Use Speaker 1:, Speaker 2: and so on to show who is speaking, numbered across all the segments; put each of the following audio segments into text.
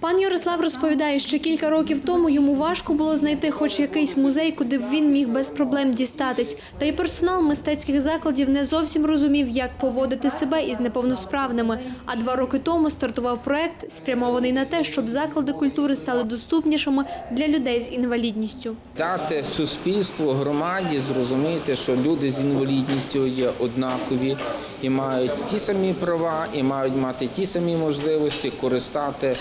Speaker 1: Пан Ярослав розповідає, що кілька років тому йому важко було знайти хоч якийсь музей, куди б він міг без проблем дістатись. Та й персонал мистецьких закладів не зовсім розумів, як поводити себе із неповносправними. А два роки тому стартував проект, спрямований на те, щоб заклади культури стали доступнішими для людей з інвалідністю.
Speaker 2: Дати суспільству, громаді зрозуміти, що люди з інвалідністю є однакові і мають ті самі права, і мають мати ті самі можливості користати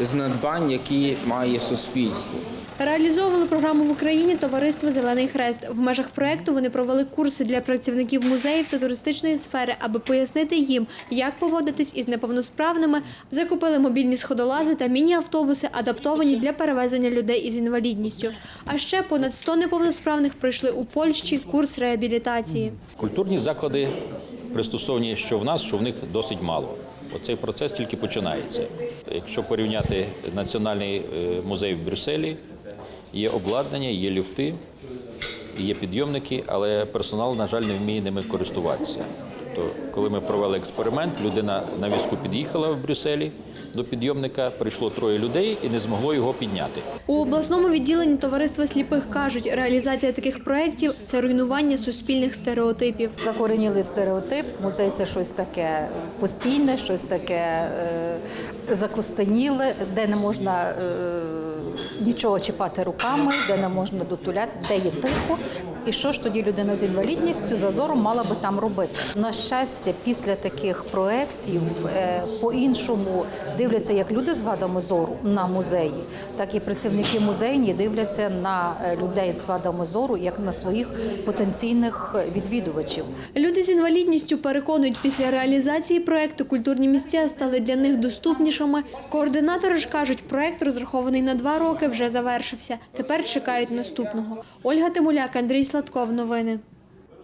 Speaker 2: з надбань, які має суспільство.
Speaker 1: Реалізовували програму в Україні товариство Зелений Хрест. В межах проекту вони провели курси для працівників музеїв та туристичної сфери, аби пояснити їм, як поводитись із неповносправними. Закупили мобільні сходолази та міні-автобуси, адаптовані для перевезення людей із інвалідністю. А ще понад 100 неповносправних пройшли у Польщі курс реабілітації.
Speaker 3: Культурні заклади пристосовані, що в нас, що в них досить мало. Оцей процес тільки починається. Якщо порівняти національний е, музей в Брюсселі, є обладнання, є ліфти, є підйомники, але персонал, на жаль, не вміє ними користуватися. Тобто, коли ми провели експеримент, людина на візку під'їхала в Брюсселі до підйомника, прийшло троє людей і не змогло його підняти.
Speaker 1: У обласному відділенні товариства сліпих кажуть, реалізація таких проєктів – це руйнування суспільних стереотипів.
Speaker 4: Закоренілий стереотип. Музей це щось таке постійне, щось таке е, закостеніле, де не можна е, нічого чіпати руками, де не можна дотуляти, де є тихо. І що ж тоді людина з інвалідністю за зором мала би там робити? На щастя, після таких проєктів е, по-іншому дивляться як люди з вадами зору на музеї, так і працівники музейні дивляться на е, людей з вадами зору як на своїх потенційних відвідувачів.
Speaker 1: Люди з інвалідністю переконують, після реалізації проекту культурні місця стали для них доступнішими. Координатори ж кажуть, проект розрахований на два роки вже завершився. Тепер чекають наступного. Ольга Тимуляк, Андрій Сладков. Новини.